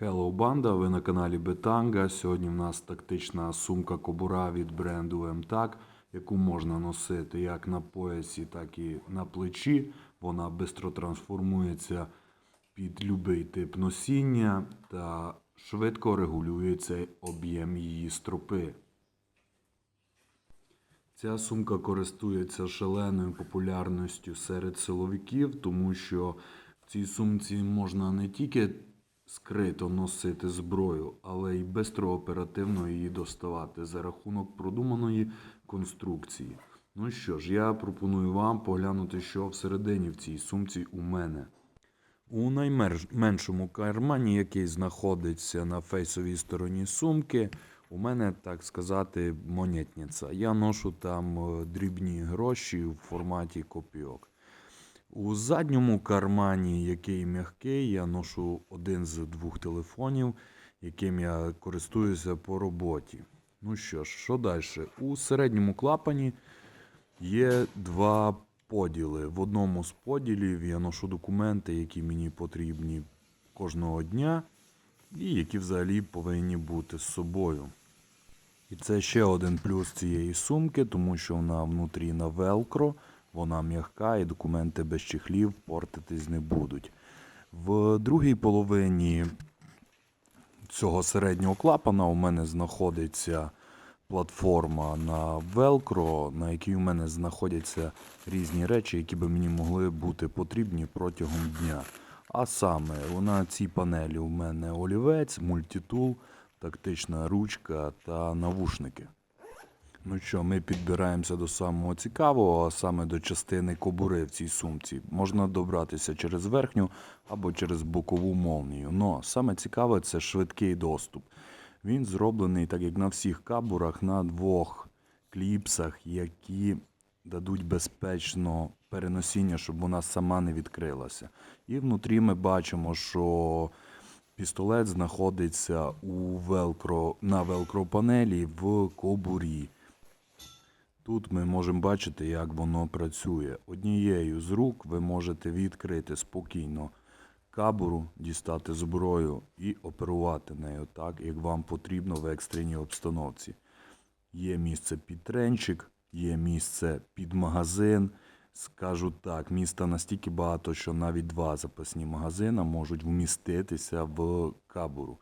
Hello банда, ви на каналі Бетанга. Сьогодні в нас тактична сумка кобура від бренду MTAG, яку можна носити як на поясі, так і на плечі. Вона швидко трансформується під будь-який тип носіння та швидко регулюється об'єм її стропи. Ця сумка користується шаленою популярністю серед силовиків, тому що в цій сумці можна не тільки скрито носити зброю, але й бистро оперативно її доставати за рахунок продуманої конструкції. Ну що ж, я пропоную вам поглянути, що всередині в цій сумці у мене. У найменшому кармані, який знаходиться на фейсовій стороні сумки, у мене, так сказати, монетниця. Я ношу там е, дрібні гроші в форматі копійок. У задньому кармані, який м'який, я ношу один з двох телефонів, яким я користуюся по роботі. Ну що ж, що далі? У середньому клапані є два поділи. В одному з поділів я ношу документи, які мені потрібні кожного дня, і які взагалі повинні бути з собою. І це ще один плюс цієї сумки, тому що вона внутрі на велкро, вона м'яка і документи без чехлів портитись не будуть. В другій половині цього середнього клапана у мене знаходиться платформа на велкро, на якій у мене знаходяться різні речі, які би мені могли бути потрібні протягом дня. А саме, на цій панелі у мене олівець, мультитул, тактична ручка та навушники. Ну що, ми підбираємося до самого цікавого, а саме до частини кобури в цій сумці. Можна добратися через верхню або через бокову молнію. Но саме цікаве це швидкий доступ. Він зроблений, так як на всіх кабурах, на двох кліпсах, які дадуть безпечно переносіння, щоб вона сама не відкрилася. І внутрі ми бачимо, що пістолет знаходиться у велкро, на велкро панелі в кобурі. Тут ми можемо бачити, як воно працює. Однією з рук ви можете відкрити спокійно кабуру, дістати зброю і оперувати нею так, як вам потрібно в екстреній обстановці. Є місце під тренчик, є місце під магазин. Скажу так, міста настільки багато, що навіть два запасні магазини можуть вміститися в кабуру.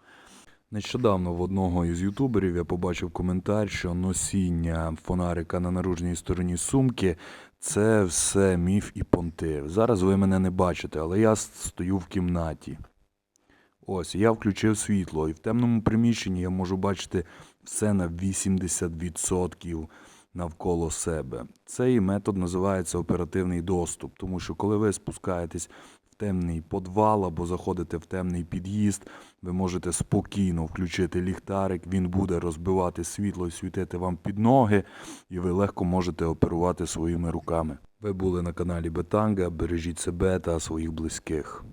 Нещодавно в одного із ютуберів я побачив коментар, що носіння фонарика на наружній стороні сумки це все міф і понти. Зараз ви мене не бачите, але я стою в кімнаті. Ось, я включив світло, і в темному приміщенні я можу бачити все на 80% навколо себе. Цей метод називається оперативний доступ, тому що коли ви спускаєтесь темний подвал або заходите в темний під'їзд, ви можете спокійно включити ліхтарик, він буде розбивати світло і світити вам під ноги, і ви легко можете оперувати своїми руками. Ви були на каналі Бетанга, бережіть себе та своїх близьких.